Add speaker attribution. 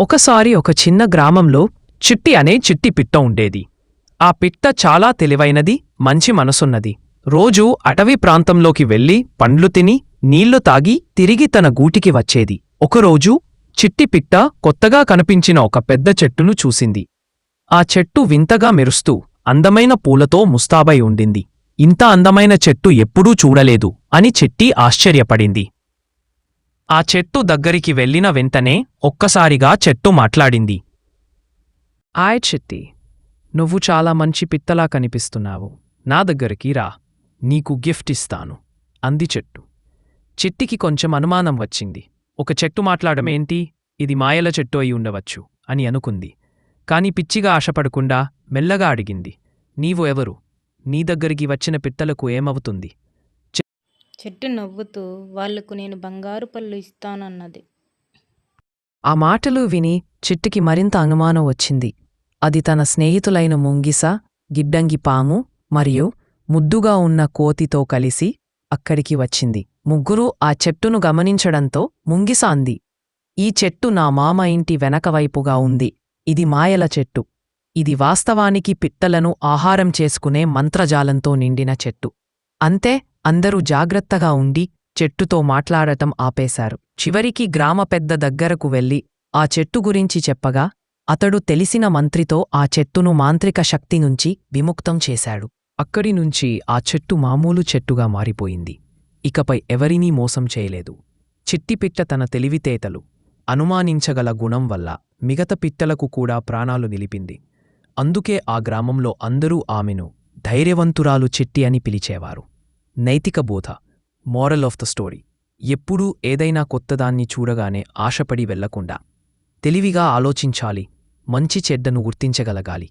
Speaker 1: ఒకసారి ఒక చిన్న గ్రామంలో చిట్టి అనే చిట్టి పిట్ట ఉండేది. ఆ పిట్ట చాలా తెలివైనది మంచి మనసున్నది. రోజూ అటవీ ప్రాంతంలోకి వెళ్ళి పండ్లు తిని నీళ్ళు తాగి తిరిగి తన గూటికి వచ్చేది. ఒకరోజు చిట్టి పిట్ట కొత్తగా కనిపించిన ఒక పెద్ద చెట్టును చూసింది. ఆ చెట్టు వింతగా మెరుస్తూ అందమైన పూలతో ముస్తాబై ఉండింది. ఇంత అందమైన చెట్టు ఎప్పుడూ చూడలేదు అని చిట్టి ఆశ్చర్యపడింది. ఆ చెట్టు దగ్గరికి వెళ్ళిన వెంటనే ఒక్కసారిగా చెట్టు మాట్లాడింది. ఆయ్ చిత్తి నువ్వు చాలా మంచి పిత్తలా కనిపిస్తున్నావు. నా దగ్గరికి రా. నీకు గిఫ్ట్ ఇస్తాను. అంది చెట్టు. చిట్టికి కొంచెం అనుమానం వచ్చింది. ఒక చెట్టు మాట్లాడమేంటి ఇది మాయల చెట్టు అయి ఉండవచ్చు అని అనుకుంది. కాని పిచ్చిగా ఆశపడకుండా మెల్లగా అడిగింది. నీవు ఎవరు? నీ దగ్గరికి వచ్చిన పిట్టలకు ఏమవుతుంది?
Speaker 2: చెట్టు నవ్వుతూ వాళ్ళకు నేను బంగారు పళ్ళు ఇస్తానన్నది.
Speaker 3: ఆ మాటలు విని చిట్టుకి మరింత అనుమానం వచ్చింది. అది తన స్నేహితులైన ముంగిస గిడ్డంగి పాము మరియు ముద్దుగా ఉన్న కోతితో కలిసి అక్కడికి వచ్చింది. ముగ్గురూ ఆ చెట్టును గమనించడంతో ముంగిస అంది ఈ చెట్టు నా మామ ఇంటి వెనకవైపుగా ఉంది. ఇది మాయల చెట్టు. ఇది వాస్తవానికి పిట్టలను ఆహారం చేసుకునే మంత్రజాలంతో నిండిన చెట్టు. అంతే అందరూ జాగ్రత్తగా ఉండి చెట్టుతో మాట్లాడటం ఆపేశారు. చివరికి గ్రామ పెద్ద దగ్గరకు వెళ్ళి ఆ చెట్టు గురించి చెప్పగా అతడు తెలిసిన మంత్రితో ఆ చెట్టును మాంత్రిక శక్తి నుంచి విముక్తం చేశాడు.
Speaker 1: అక్కడి నుంచి ఆ చెట్టు మామూలు చెట్టుగా మారిపోయింది. ఇకపై ఎవరినీ మోసం చేయలేదు. చిట్టిపిట్ట తన తెలివితేటలు అనుమానించగల గుణం వల్ల మిగత పిట్టలకు కూడా ప్రాణాలు నిలిపింది. అందుకే ఆ గ్రామంలో అందరూ ఆమెను ధైర్యవంతురాలు చిట్టి అని పిలిచేవారు. నైతిక బోధ మోరల్ ఆఫ్ ద స్టోరీ. ఎప్పుడూ ఏదైనా కొత్తదాన్ని చూడగానే ఆశపడి వెళ్ళకుండా. తెలివిగా ఆలోచించాలి మంచి చెడ్డను గుర్తించగలగాలి.